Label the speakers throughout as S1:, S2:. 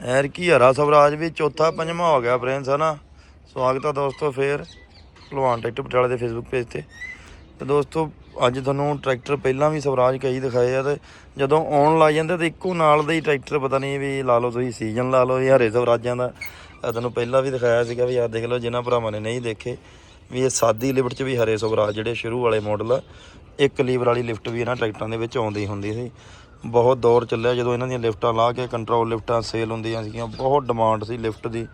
S1: ਐਰ ਕੀ ਹਰਾ ਸਵਰਾਜ ਵੀ ਚੌਥਾ ਪੰਜਵਾਂ ਹੋ ਗਿਆ ਫਰੈਂਡਸ, ਹਨਾ? ਸਵਾਗਤ ਆ ਦੋਸਤੋ ਫੇਰ ਭਲਵਾਨ ਟਰੈਕਟਰ ਪਟਿਆਲਾ ਦੇ ਫੇਸਬੁੱਕ ਪੇਜ ਤੇ। ਤੇ ਦੋਸਤੋ, ਅੱਜ ਤੁਹਾਨੂੰ ਟਰੈਕਟਰ ਪਹਿਲਾਂ ਵੀ ਸਵਰਾਜ ਕਈ ਦਿਖਾਏ ਆ ਤੇ ਜਦੋਂ ਆਉਣ ਲੱਗ ਜਾਂਦੇ ਤੇ ਇੱਕੋ ਨਾਲ ਦੇ ਹੀ ਟਰੈਕਟਰ ਪਤਾ ਨਹੀਂ ਵੀ ਲਾ ਲਓ ਤੁਸੀਂ ਸੀਜ਼ਨ ਲਾ ਲਓ ਜਾਂ ਹਰੇ ਸਵਰਾਜਾਂ ਦਾ। ਇਹ ਤੁਹਾਨੂੰ ਪਹਿਲਾਂ ਵੀ ਦਿਖਾਇਆ ਸੀਗਾ ਵੀ ਆ ਦੇਖ ਲਓ ਜਿਨ੍ਹਾਂ ਭਰਾਵਾਂ ਨੇ ਨਹੀਂ ਦੇਖੇ, ਵੀ ਇਹ ਸਾਦੀ ਲਿਫਟ 'ਚ ਵੀ ਹਰੇ ਸਵਰਾਜ ਜਿਹੜੇ ਸ਼ੁਰੂ ਵਾਲੇ ਮਾਡਲ ਆ, ਇੱਕ ਲੀਵਰ ਵਾਲੀ ਲਿਫਟ ਵੀ ਇਹਨਾਂ ਟਰੈਕਟਰਾਂ ਦੇ ਵਿੱਚ ਆਉਂਦੀ ਹੁੰਦੀ ਸੀ। ਬਹੁਤ ਦੌਰ ਚੱਲਿਆ ਜਦੋਂ ਇਹਨਾਂ ਦੀਆਂ ਲਿਫਟਾਂ ਲਾ ਕੇ ਕੰਟਰੋਲ ਲਿਫਟਾਂ ਸੇਲ ਹੁੰਦੀਆਂ ਸੀਗੀਆਂ, ਬਹੁਤ ਡਿਮਾਂਡ ਸੀ ਲਿਫਟ ਦੀ।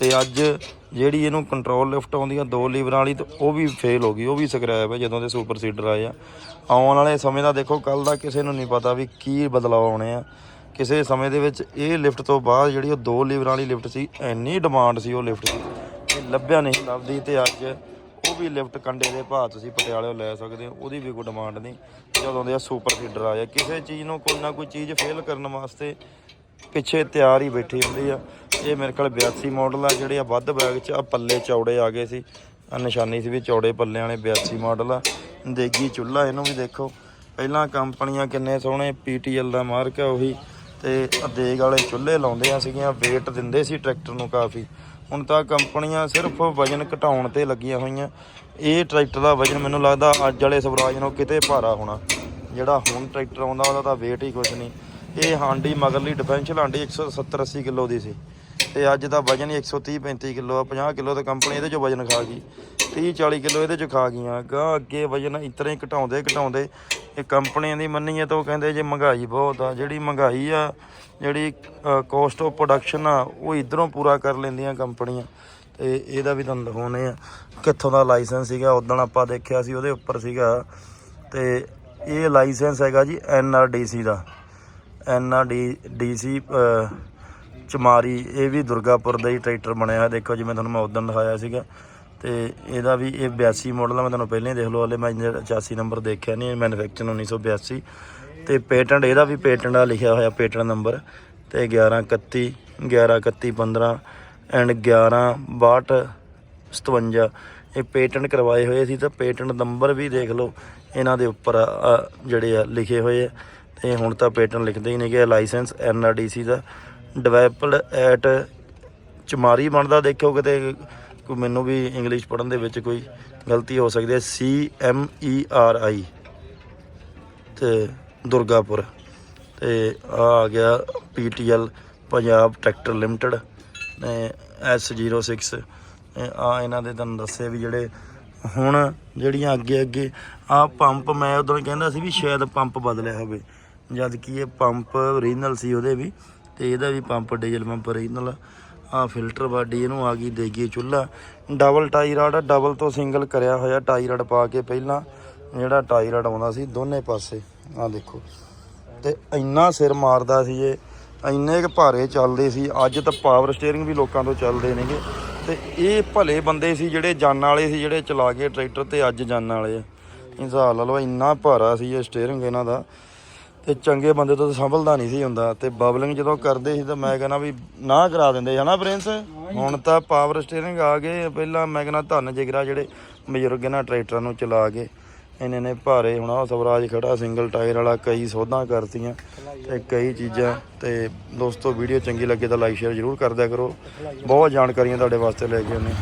S1: ਤੇ ਅੱਜ ਜਿਹੜੀ ਇਹਨੂੰ ਕੰਟਰੋਲ ਲਿਫਟ ਆਉਂਦੀ ਆ ਦੋ ਲੀਵਰਾਂ ਵਾਲੀ ਤੇ ਉਹ ਵੀ ਫੇਲ ਹੋ ਗਈ, ਉਹ ਵੀ ਸਕ੍ਰੈਪ ਹੈ ਜਦੋਂ ਦੇ ਸੁਪਰ ਸੀਡਰ ਆਏ ਆ। ਆਉਣ ਵਾਲੇ ਸਮੇਂ ਦਾ ਦੇਖੋ ਕੱਲ ਦਾ ਕਿਸੇ ਨੂੰ ਨਹੀਂ ਪਤਾ ਵੀ ਕੀ ਬਦਲਾਅ ਆਉਣੇ ਆ। ਕਿਸੇ ਸਮੇਂ ਦੇ ਵਿੱਚ ਇਹ ਲਿਫਟ ਤੋਂ ਬਾਅਦ ਜਿਹੜੀ ਉਹ ਦੋ ਲੀਵਰਾਂ ਵਾਲੀ ਲਿਫਟ ਸੀ, ਇੰਨੀ ਡਿਮਾਂਡ ਸੀ ਉਹ ਲਿਫਟ ਦੀ, ਇਹ ਲੱਭਿਆ ਨਹੀਂ, ਲੱਭਦੀ ਤੇ ਅੱਜ ਉਹ ਵੀ ਲਿਫਟ ਕੰਡੇ ਦੇ ਭਾਅ ਤੁਸੀਂ ਪਟਿਆਲੇ ਲੈ ਸਕਦੇ ਹੋ, ਉਹਦੀ ਵੀ ਕੋਈ ਡਿਮਾਂਡ ਨਹੀਂ। ਜਦੋਂ ਦੇ ਆ ਸੁਪਰ ਫੀਡਰ ਆਏ ਆ। ਕਿਸੇ ਚੀਜ਼ ਨੂੰ ਕੋਈ ਨਾ ਕੋਈ ਚੀਜ਼ ਫੇਲ ਕਰਨ ਵਾਸਤੇ ਪਿੱਛੇ ਤਿਆਰ ਹੀ ਬੈਠੀ ਹੁੰਦੀ ਆ। ਇਹ ਮੇਰੇ ਕੋਲ 82 ਮਾਡਲ ਆ, ਜਿਹੜੇ ਆ ਵੱਧ ਬੈਗ 'ਚ ਆ, ਪੱਲੇ ਚੌੜੇ ਆ ਗਏ ਸੀ। ਆ ਨਿਸ਼ਾਨੀ ਸੀ ਵੀ ਚੌੜੇ ਪੱਲਿਆਂ ਵਾਲੇ 82 ਮਾਡਲ ਆ। ਦੇਗੀ ਚੁੱਲ੍ਹਾ, ਇਹਨੂੰ ਵੀ ਦੇਖੋ। ਪਹਿਲਾਂ ਕੰਪਨੀਆਂ ਕਿੰਨੇ ਸੋਹਣੇ ਪੀਟੀਐਲ ਦਾ ਮਾਰਕ ਆ ਉਹੀ। ਤੇ ਆਹ ਦੇਗ ਵਾਲੇ ਚੁੱਲ੍ਹੇ ਲਾਉਂਦੇ ਆ ਸੀਗੀਆਂ, weight ਦਿੰਦੇ ਸੀ ਟਰੈਕਟਰ ਨੂੰ ਕਾਫੀ। ਹੁਣ ਤਾਂ ਕੰਪਨੀਆਂ ਸਿਰਫ ਵਜਨ ਘਟਾਉਣ ਤੇ ਲੱਗੀਆਂ ਹੋਈਆਂ। ਇਹ ਟਰੈਕਟਰ ਦਾ ਵਜਨ ਮੈਨੂੰ ਲੱਗਦਾ ਅੱਜ ਵਾਲੇ ਸਵਰਾਜ ਨੂੰ ਕਿਤੇ ਭਾਰਾ ਹੋਣਾ। ਜਿਹੜਾ ਹੁਣ ਟਰੈਕਟਰ ਆਉਂਦਾ, ਉਹਦਾ ਤਾਂ weight ਹੀ ਕੁਝ ਨਹੀਂ। ਇਹ ਹਾਂਡੀ ਮਗਰਲੀ ਡਿਫੈਂਸ਼ਲ ਹਾਂਡੀ 170 80 ਕਿਲੋ ਦੀ ਸੀ। ਤੇ ਅੱਜ ਦਾ ਵਜਨ ਹੀ 130 35 ਕਿਲੋ ਆ 50 ਕਿਲੋ ਤਾਂ ਕੰਪਨੀ ਇਹਦੇ ਚੋਂ ਵਜਨ ਖਾ ਗਈ। 30 40 ਕਿਲੋ ਇਹਦੇ ਚੋਂ ਖਾ ਗਈਆਂ। ਗਾ ਅੱਗੇ ਵਜਨ ਇਤਨਾ ਹੀ ਘਟਾਉਂਦੇ ਘਟਾਉਂਦੇ ਇਹ ਕੰਪਨੀਆਂ ਦੀ ਮੰਨੀਏ ਤਾਂ ਉਹ ਕਹਿੰਦੇ ਜੇ ਮਹਿੰਗਾਈ ਬਹੁਤ ਆ, ਜਿਹੜੀ ਮਹਿੰਗਾਈ ਆ, ਜਿਹੜੀ ਕੋਸਟ ਆਫ ਪ੍ਰੋਡਕਸ਼ਨ ਆ, ਉਹ ਇਧਰੋਂ ਪੂਰਾ ਕਰ ਲੈਂਦੀਆਂ ਕੰਪਨੀਆਂ। ਤੇ ਇਹਦਾ ਵੀ ਤੁਹਾਨੂੰ ਦਿਖਾਉਣੇ ਆ ਕਿੱਥੋਂ ਦਾ ਲਾਇਸੈਂਸ ਸੀਗਾ ਉਦੋਂ ਆਪਾਂ ਦੇਖਿਆ ਸੀ, ਉਹਦੇ ਉੱਪਰ ਸੀਗਾ। ਤੇ ਇਹ ਲਾਇਸੈਂਸ ਹੈਗਾ ਜੀ ਐਨਆਰਡੀਸੀ ਦਾ। ਐਨਆਰਡੀ ਡੀਸੀ ਚਮਾਰੀ, ਇਹ ਵੀ ਦੁਰਗਾਪੁਰ ਦਾ ਹੀ ਟਰੈਕਟਰ ਬਣਿਆ ਹੋਇਆ। ਦੇਖੋ ਜਿਵੇਂ ਤੁਹਾਨੂੰ ਮੈਂ ਉਦੋਂ ਦਿਖਾਇਆ ਸੀਗਾ। ਤੇ ਇਹਦਾ ਵੀ ਇਹ 82 ਮਾਡਲ ਆ, ਮੈਂ ਤੁਹਾਨੂੰ ਪਹਿਲਾਂ ਹੀ ਦੇਖ ਲਓ ਹਲੇ। ਮੈਂ 85 ਨੰਬਰ ਦੇਖਿਆ ਨਹੀਂ ਮੈਨੂਫੈਕਚਰ 1982 ਤੇ ਪੇਟੈਂਟ ਇਹਦਾ ਵੀ ਪੇਟੈਂਟ ਆ, ਲਿਖਿਆ ਹੋਇਆ ਪੇਟੈਂਟ ਨੰਬਰ ਤੇ 1131 1131 15 ਐਂਡ 1162 57 ਇਹ ਪੇਟੈਂਟ ਕਰਵਾਏ ਹੋਏ ਸੀ ਤਾਂ ਪੇਟੈਂਟ ਨੰਬਰ ਵੀ ਦੇਖ ਲਓ, ਇਹਨਾਂ ਦੇ ਉੱਪਰ ਜਿਹੜੇ ਆ, ਲਿਖੇ ਹੋਏ ਆ। ਤੇ ਹੁਣ ਤਾਂ ਪੇਟੈਂਟ ਲਿਖਦੇ ਹੀ ਨਹੀਂ ਕਿ ਲਾਇਸੈਂਸ ਐਨਆਰਡੀਸੀ ਦਾ। ਡਿਵੈਲਪਡ ਐਟ ਚਮਾਰੀ ਬਣਦਾ, ਦੇਖਿਓ ਕਿਤੇ ਕੋਈ ਮੈਨੂੰ ਵੀ ਇੰਗਲਿਸ਼ ਪੜਨ ਦੇ ਵਿੱਚ ਕੋਈ ਗਲਤੀ ਹੋ ਸਕਦੀ ਹੈ। ਸੀ ਐਮ ਈ ਆਰ ਆਈ ਤੇ ਦੁਰਗਾਪੁਰ। ਤੇ ਆ ਆ ਗਿਆ P T PTL Punjab tractor limited S06 ਆ ਇਹਨਾਂ ਦੇ ਤੁਹਾਨੂੰ ਦੱਸੇ ਵੀ ਜਿਹੜੇ ਹੁਣ ਜਿਹੜੀਆਂ ਅੱਗੇ ਅੱਗੇ ਆ ਪੰਪ ਮੈਂ ਉਦੋਂ ਕਹਿੰਦਾ ਸੀ ਵੀ ਸ਼ਾਇਦ ਪੰਪ ਬਦਲਿਆ ਹੋਵੇ। ਜਦ ਕਿ ਇਹ ਪੰਪ ਓਰੀਜਨਲ ਸੀ ਉਹਦੇ ਵੀ। ਤੇ ਇਹਦਾ ਵੀ ਪੰਪ ਡੀਜ਼ਲ ਪੰਪ ਓਰੀਜਨਲ ਆ ਫਿਲਟਰ ਬਾਡੀ ਇਹਨੂੰ ਆ ਗਈ ਦੇਗੀ ਚੁੱਲਾ ਡਬਲ ਟਾਈ ਰਾਡ ਡਬਲ ਤੋਂ ਸਿੰਗਲ ਕਰਿਆ ਹੋਇਆ ਟਾਈ ਰਾਡ ਪਾ ਕੇ ਪਹਿਲਾਂ, ਜਿਹੜਾ ਟਾਈ ਰਾਡ ਆਉਂਦਾ ਸੀ ਦੋਨੇ ਪਾਸੇ ਆ ਦੇਖੋ। ਤੇ ਇੰਨਾ ਸਿਰ ਮਾਰਦਾ ਸੀ ਇਹ, ਇੰਨੇ ਕੁ ਭਾਰੇ ਚੱਲਦੇ ਸੀ, ਅੱਜ ਤਾਂ ਪਾਵਰ ਸਟੀਅਰਿੰਗ ਵੀ ਲੋਕਾਂ ਤੋਂ ਚੱਲਦੇ ਨੇਗੇ। ਤੇ ਇਹ ਭਲੇ ਬੰਦੇ ਸੀ ਜਿਹੜੇ ਜਾਨ ਵਾਲੇ ਸੀ, ਜਿਹੜੇ ਚਲਾ ਕੇ ਟਰੈਕਟਰ ਤੇ ਅੱਜ ਜਾਨ ਵਾਲੇ ਆ। ਹਿਸਾਬ ਲਾ ਲਓ, ਇੰਨਾ ਭਾਰਾ ਸੀ ਇਹ ਸਟੀਅਰਿੰਗ ਇਹਨਾਂ ਦਾ। ਤੇ ਚੰਗੇ ਬੰਦੇ ਤੋਂ ਤਾਂ ਸੰਭਲਦਾ ਨਹੀਂ ਸੀ ਹੁੰਦਾ ਤੇ ਬਬਲਿੰਗ ਜਦੋਂ ਕਰਦੇ ਸੀ ਤਾਂ ਮੈਂ ਕਹਿੰਦਾ ਵੀ ਨਾ ਕਰਾ ਦਿੰਦੇ ਹਨਾ ਪ੍ਰਿੰਸ? ਹੁਣ ਤਾਂ ਪਾਵਰ ਸਟੀਅਰਿੰਗ ਆ ਗਏ ਪਹਿਲਾਂ ਮੈਂ ਕਹਿੰਦਾ ਧੰਨ ਜਿਗਰਾ ਜਿਹੜੇ ਬਜ਼ੁਰਗ ਇਹਨਾਂ ਟਰੈਕਟਰਾਂ ਨੂੰ ਚਲਾ ਕੇ ਇੰਨੇ ਨੇ ਭਾਰੇ ਹੁਣ ਸਵਰਾਜ ਖੜਾ ਸਿੰਗਲ ਟਾਇਰ ਵਾਲਾ ਕਈ ਸੋਧਾਂ ਕਰਤੀਆਂ ਤੇ ਕਈ ਚੀਜ਼ਾਂ ਤੇ ਦੋਸਤੋ ਵੀਡੀਓ ਚੰਗੀ ਲੱਗੇ ਤਾਂ ਲਾਈਕ ਸ਼ੇਅਰ ਜ਼ਰੂਰ ਕਰ ਦਿਆ ਕਰੋ। ਬਹੁਤ ਜਾਣਕਾਰੀਆਂ ਤੁਹਾਡੇ ਵਾਸਤੇ ਲੈ ਕੇ ਆਉਂਦੇ